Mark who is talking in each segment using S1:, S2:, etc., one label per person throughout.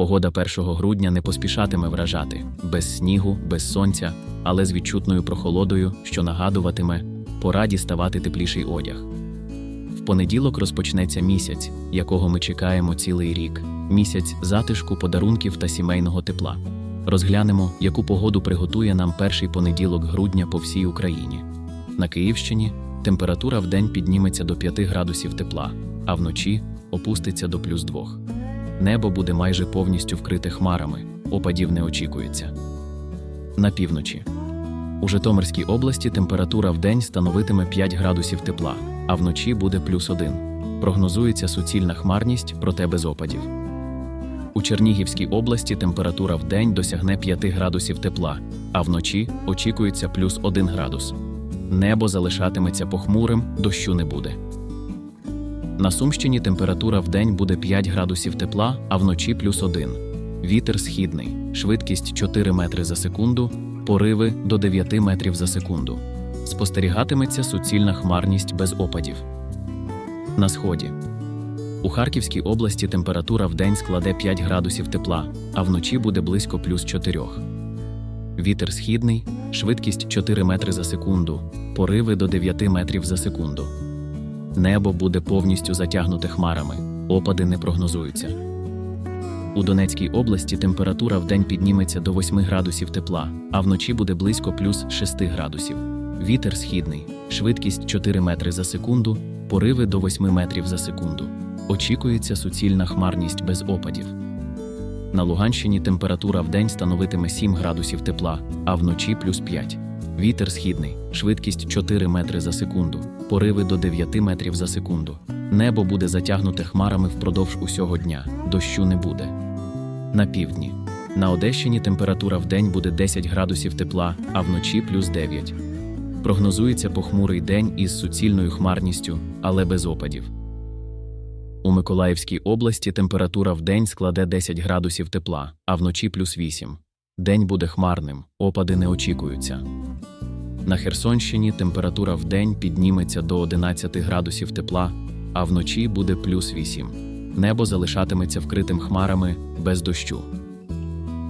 S1: Погода 1 грудня не поспішатиме вражати без снігу, без сонця, але з відчутною прохолодою, що нагадуватиме пора діставати тепліший одяг. В понеділок розпочнеться місяць, якого ми чекаємо цілий рік місяць затишку, подарунків та сімейного тепла. Розглянемо, яку погоду приготує нам перший понеділок грудня по всій Україні. На Київщині температура в день підніметься до 5 градусів тепла, а вночі опуститься до плюс 2. Небо буде майже повністю вкрите хмарами, опадів не очікується. На півночі. У Житомирській області температура в день становитиме 5 градусів тепла, а вночі буде плюс 1. Прогнозується суцільна хмарність, проте без опадів. У Чернігівській області температура в день досягне 5 градусів тепла, а вночі очікується плюс 1 градус. Небо залишатиметься похмурим, дощу не буде. На Сумщині температура в день буде 5 градусів тепла, а вночі плюс 1. Вітер східний, швидкість 4 метри за секунду, пориви до 9 метрів за секунду. Спостерігатиметься суцільна хмарність без опадів. На сході. У Харківській області температура в день складе 5 градусів тепла, а вночі буде близько плюс 4. Вітер східний, швидкість 4 метри за секунду, пориви до 9 метрів за секунду. Небо буде повністю затягнуте хмарами, опади не прогнозуються. У Донецькій області температура в день підніметься до 8 градусів тепла, а вночі буде близько плюс 6 градусів. Вітер східний, швидкість 4 метри за секунду, пориви до 8 метрів за секунду. Очікується суцільна хмарність без опадів. На Луганщині температура в день становитиме 7 градусів тепла, а вночі плюс 5. Вітер східний, швидкість 4 метри за секунду, пориви до 9 метрів за секунду. Небо буде затягнуте хмарами впродовж усього дня, дощу не буде. На півдні. На Одещині температура в день буде 10 градусів тепла, а вночі плюс 9. Прогнозується похмурий день із суцільною хмарністю, але без опадів. У Миколаївській області температура в день складе 10 градусів тепла, а вночі плюс 8. День буде хмарним, опади не очікуються. На Херсонщині температура в день підніметься до 11 градусів тепла, а вночі буде плюс 8. Небо залишатиметься вкритим хмарами без дощу.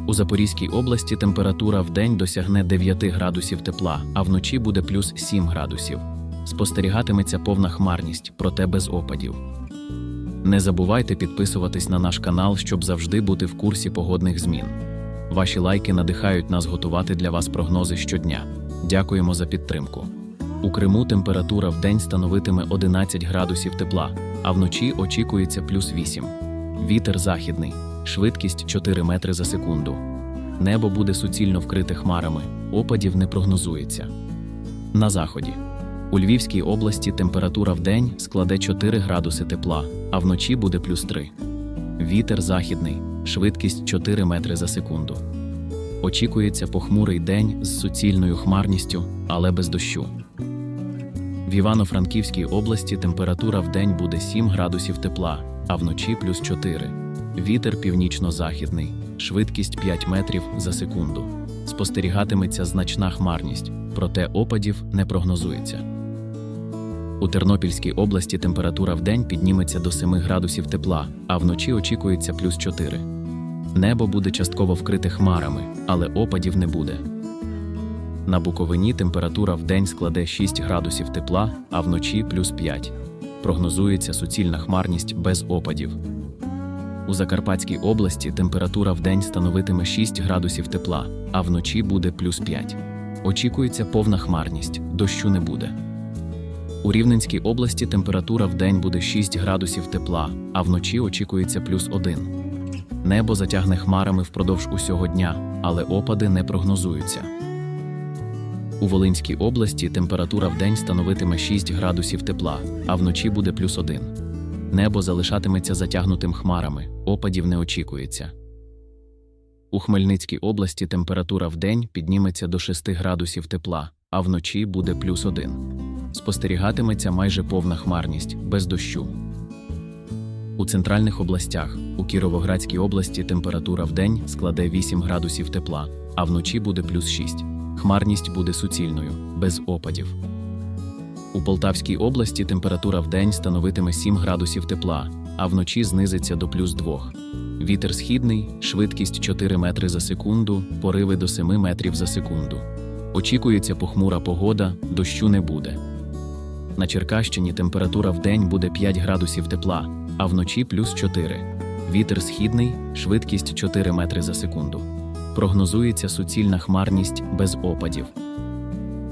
S1: У Запорізькій області температура в день досягне 9 градусів тепла, а вночі буде плюс 7 градусів. Спостерігатиметься повна хмарність, проте без опадів. Не забувайте підписуватись на наш канал, щоб завжди бути в курсі погодних змін. Ваші лайки надихають нас готувати для вас прогнози щодня. Дякуємо за підтримку. У Криму температура в день становитиме 11 градусів тепла, а вночі очікується плюс 8. Вітер західний, швидкість 4 метри за секунду. Небо буде суцільно вкрите хмарами, опадів не прогнозується. На заході. У Львівській області температура в день складе 4 градуси тепла, а вночі буде плюс 3. Вітер західний, швидкість 4 метри за секунду. Очікується похмурий день з суцільною хмарністю, але без дощу. В Івано-Франківській області температура в день буде 7 градусів тепла, а вночі плюс 4. Вітер північно-західний, швидкість 5 метрів за секунду. Спостерігатиметься значна хмарність, проте опадів не прогнозується. У Тернопільській області температура в день підніметься до 7 градусів тепла, а вночі очікується плюс 4. Небо буде частково вкрите хмарами, але опадів не буде. На Буковині температура в день складе 6 градусів тепла, а вночі плюс 5. Прогнозується суцільна хмарність без опадів. У Закарпатській області температура в день становитиме 6 градусів тепла, а вночі буде плюс 5. Очікується повна хмарність, дощу не буде. У Рівненській області температура в день буде 6 градусів тепла, а вночі очікується плюс 1. Небо затягне хмарами впродовж усього дня, але опади не прогнозуються. У Волинській області температура в день становитиме 6 градусів тепла, а вночі буде плюс 1. Небо залишатиметься затягнутим хмарами, опадів не очікується. У Хмельницькій області температура в день підніметься до 6 градусів тепла, а вночі буде плюс 1. Спостерігатиметься майже повна хмарність, без дощу. У центральних областях у Кіровоградській області температура в день складе 8 градусів тепла, а вночі буде плюс 6. Хмарність буде суцільною, без опадів. У Полтавській області температура в день становитиме 7 градусів тепла, а вночі знизиться до плюс 2. Вітер східний, швидкість 4 метри за секунду, пориви до 7 метрів за секунду. Очікується похмура погода, дощу не буде. На Черкащині температура в день буде 5 градусів тепла, а вночі плюс 4. Вітер східний, швидкість 4 метри за секунду. Прогнозується суцільна хмарність без опадів.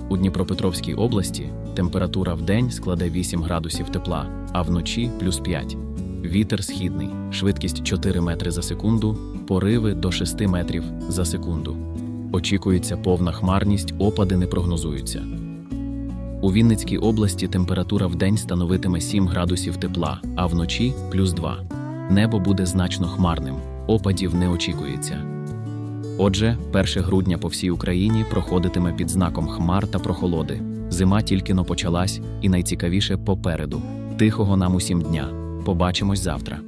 S1: У Дніпропетровській області температура в день складе 8 градусів тепла, а вночі плюс 5. Вітер східний, швидкість 4 метри за секунду, пориви до 6 метрів за секунду. Очікується повна хмарність, опади не прогнозуються. У Вінницькій області температура в день становитиме 7 градусів тепла, а вночі плюс 2. Небо буде значно хмарним, опадів не очікується. Отже, 1 грудня по всій Україні проходитиме під знаком хмар та прохолоди. Зима тільки но почалась, і найцікавіше попереду. Тихого нам усім дня. Побачимось завтра.